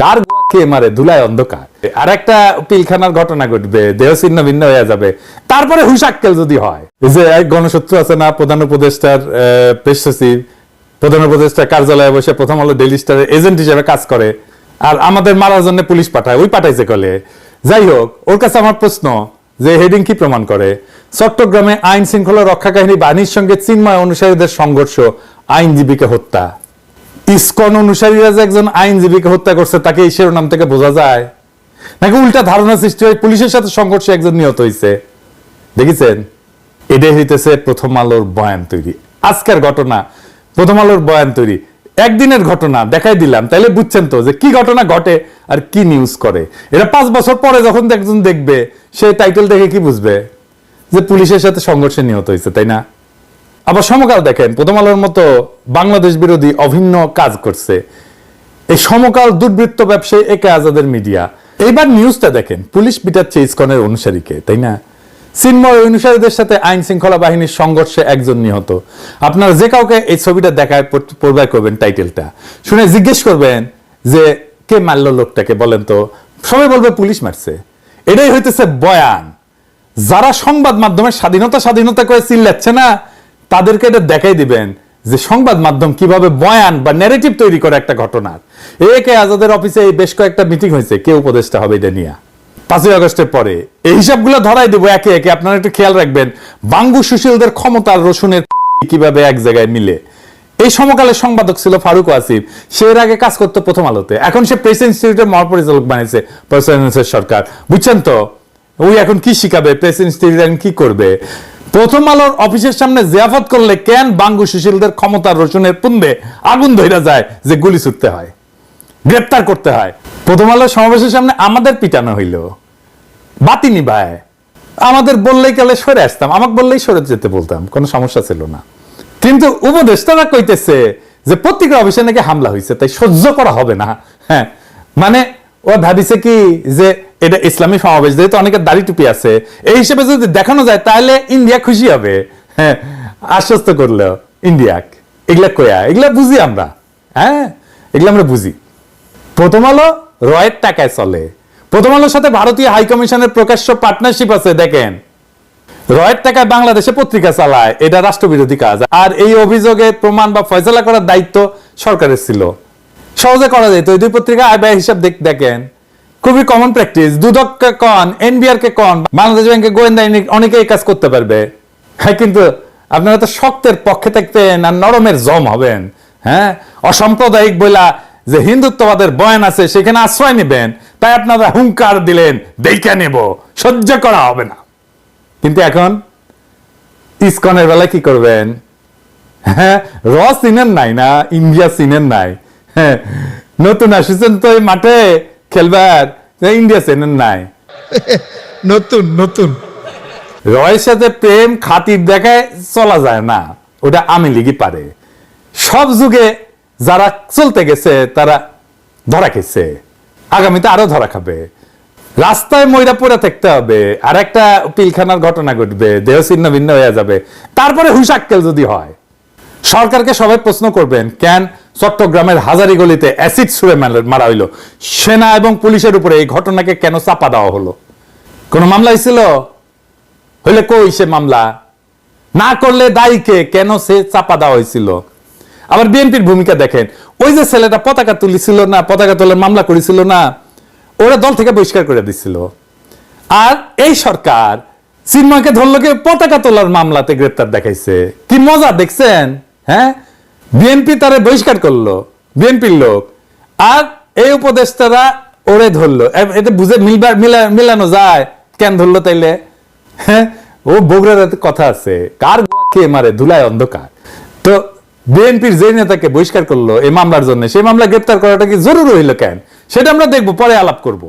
কার গোয়া খেয়ে মারে? ধুলায় অন্ধকার। আর একটা পিলখানার ঘটনা ঘটবে দেহ ছিন্ন ভিন্ন হয়ে যাবে। তারপরে হুশাক্কেল যদি হয়। যে এক গণশত্রু আছে না, প্রধান উপদেষ্টার পেশ সচিব প্রধান উপদেষ্টা কার্যালয়ে বসে প্রথম আলো ডেলি স্টারের এজেন্ট হিসেবে কাজ করে। আর আমাদের মারার জন্য পুলিশ পাঠায়, ওই পাঠাইছে কলে। যাই হোক, ওর কাছে আমার প্রশ্ন, যে হেডিং কি প্রমাণ করে? চট্টগ্রামে আইন শৃঙ্খলা রক্ষা কাহিনী বাহিনীর সঙ্গে চিন্ময় অনুসারীদের সংঘর্ষ, আইনজীবীকে হত্যা। ইসকন অনুসারীরা যে একজন আইনজীবীকে হত্যা করছে, তাকে এই শিরোনাম থেকে বোঝা যায়। নাকি উল্টা ধারণা সৃষ্টি হয়, পুলিশের সাথে সংঘর্ষে একজন নিহত হয়েছে দেখেছেন? এটাই হইতেছে প্রথম আলোর বয়ান তৈরি। আজকের ঘটনা, প্রথম আলোর বয়ান তৈরি। একদিনের ঘটনা, দেখাই দিলাম। তাইলে বুঝছেন তো যে কি ঘটনা ঘটে আর কি নিউজ করে। এটা পাঁচ বছর পরে যখন একজন দেখবে, সে টাইটেল দেখে কি বুঝবে? যে পুলিশের সাথে সংঘর্ষে নিহত হয়েছে তাই না? আবার সমকাল দেখেন, প্রথম আলোর মতো বাংলাদেশ বিরোধী অভিন্ন কাজ করছে। এই সমকাল দুর্বৃত্ত ব্যবসায়ী একে আজাদের মিডিয়া। এইবার নিউজটা দেখেন, পুলিশ পিটাচ্ছে ইসকনের অনুসারীকে, তাই না? চিন্ময় অনুসারীদের সাথে আইন শৃঙ্খলা বাহিনীর সংঘর্ষে একজন নিহত। আপনারা যে কাউকে এই ছবিটা দেখায় পড়বার করবেন টাইটেলটা। শুনে জিজ্ঞেস করবেন যে, কে মারলো লোকটাকে, বলেন তো? সবাই বলবে পুলিশ মারছে। এটাই হইতেছে বয়ান। যারা সংবাদ মাধ্যমের স্বাধীনতা স্বাধীনতা করে চিল্লাচ্ছে না তাদেরকে এটা দেখাই দিবেন যে সংবাদ মাধ্যম কীভাবে বয়ান বা ন্যারেটিভ তৈরি করে একটা ঘটনার একে আজাদের অফিসে এই বেশ কয়েকটা মিটিং হয়েছে, কে উপদেষ্টা হবে এটা নিয়ে। পাঁচই আগস্টের পরে এই হিসাবগুলো ধরাই দেবো একে একে, আপনারা একটু খেয়াল রাখবেন, বাঙ্গু সুশীলদের ক্ষমতার রসুনের কীভাবে এক জায়গায় মিলে। এই সমকালের সম্পাদক ছিল ফারুক আসিফ সে এর আগে কাজ করতো প্রথম আলোতে। এখন সে প্রেস ইনস্টিটিউটের মহাপরিচালক বানিয়েছে প্রেসিডেন্সের সরকার। বুঝছেন তো? ওই এখন কি শিখাবে? প্রেস ইনস্টিটিউট কি করবে? প্রথম আলোর অফিসের সামনে জিয়াফত করলে কেন বাঙ্গু সুশীলদের ক্ষমতার রসুনের পুন্দে আগুন ধইরা যায় যে গুলি ছুটতে হয়, গ্রেপ্তার করতে হয়? প্রথম আলোর সমাবেশের সামনে আমাদের পিটানো হইল। বাতি নিবায়। আমাদের বললেই গেলে সরে আসতাম, আমাকে বললেই সরে যেতে বলতাম, কোনো সমস্যা ছিল না। কিন্তু উপদেষ্টারা কইতেছে যে পত্রিকা অফিসে নাকি হামলা হয়েছে তাই সহ্য করা হবে না। হ্যাঁ মানে ও ভাবিছে কি যে এটা ইসলামী সমাবেশ, যেহেতু অনেকের দাড়ি টুপি আছে, এই হিসেবে যদি দেখানো যায়, তাহলে ইন্ডিয়া খুশি হবে। হ্যাঁ আশ্বস্ত করল ইন্ডিয়া এগুলা কয়া? এগুলা বুঝি আমরা। হ্যাঁ এগুলা আমরা বুঝি। প্রথম আলো রয়ের টাকায় চলে। প্রথম আলোর সাথে ভারতীয় হাই কমিশনের প্রকাশ্য পার্টনারশিপ আছে, দেখেন। রয়ের টাকায় বাংলাদেশে পত্রিকা চালায়, এটা রাষ্ট্রবিরোধী কাজ। আর এই অভিযোগে প্রমাণ বা ফয়সলা করার দায়িত্ব সরকারের ছিল। সহজে করা যেত এই দুই পত্রিকা আয় ব্যয় হিসাব দেখেন। খুবই কমন প্র্যাকটিস দুদককে কন এনবিআর কে কন, বাংলাদেশ ব্যাংকে গোয়েন্দা অনেকে এই কাজ করতে পারবে। হ্যাঁ কিন্তু আপনারা তো শক্তের পক্ষে থাকবেন আর নরমের জম হবেন। হ্যাঁ অসাম্প্রদায়িক বইলা যে হিন্দুত্ববাদের বয়ান আছে, সেখানে আশ্রয় নেবেন। তাই আপনারা হুঙ্কার দিলেন, দেখে নেব, সহ্য করা হবে না। কিন্তু এখন ইসকনের বেলায় কি করবেন? হ্যাঁ র সিনের নাই না, ইন্ডিয়া সিনের নাই। হ্যাঁ নতুন আসছেন তো এই মাঠে খেলবার? ইন্ডিয়া সিনের নাই। নতুন নতুন। রয়ের সাথে প্রেম খাতির দেখায় চলা যায় না ওটা আমি লিগি পারে। সব যুগে যারা চলতে গেছে তারা ধরা খেয়েছে। আগামীতে আরও ধরা খাবে। রাস্তায় ময়রা পড়ে থাকতে হবে। আর একটা পিলখানার ঘটনা ঘটবে দেহ ছিন্ন ভিন্ন হয়ে যাবে। তারপরে হুশাক্কেল যদি হয়। সরকারকে সবাই প্রশ্ন করবেন কেন চট্টগ্রামের হাজারি গলিতে অ্যাসিড ছুড়ে মারা হইল। সেনা এবং পুলিশের উপরে এই ঘটনাকে কেন চাপা দেওয়া হলো? কোনো মামলা হয়েছিল হইলে কই সে মামলা? না করলে দায়ীকে কেন সে চাপা দেওয়া হয়েছিল আবার বিএনপির ভূমিকা দেখেন, ওই যে ছেলেটা পতাকা তুলিছিল না, পতাকা তোলার মামলা করেছিল না, ওরা দল থেকে বহিষ্কার করে দিছিল। আর এই সরকার চিন্ময়কে ধরলো পতাকা তোলার মামলাতে গ্রেপ্তার দেখাইছে। কি মজা, দেখছেন? হ্যাঁ? বিএনপি তারে বহিষ্কার করল বিএনপির লোক। আর এই উপদেষ্টারা ওরে ধরলো। এতে বুঝে মিলবার মিলানো যায়। কেন ধরলো তাইলে? হ্যাঁ ও বগুড়ার কথা আছে। কার খেয়ে মারে? ধুলায় অন্ধকার। তো বিএনপির যে নেতাকে বহিষ্কার করল এই মামলার জন্য, সেই মামলা গ্রেপ্তার করাটা কি জরুরি হইল কেন? সেটা আমরা দেখব, পরে আলাপ করব।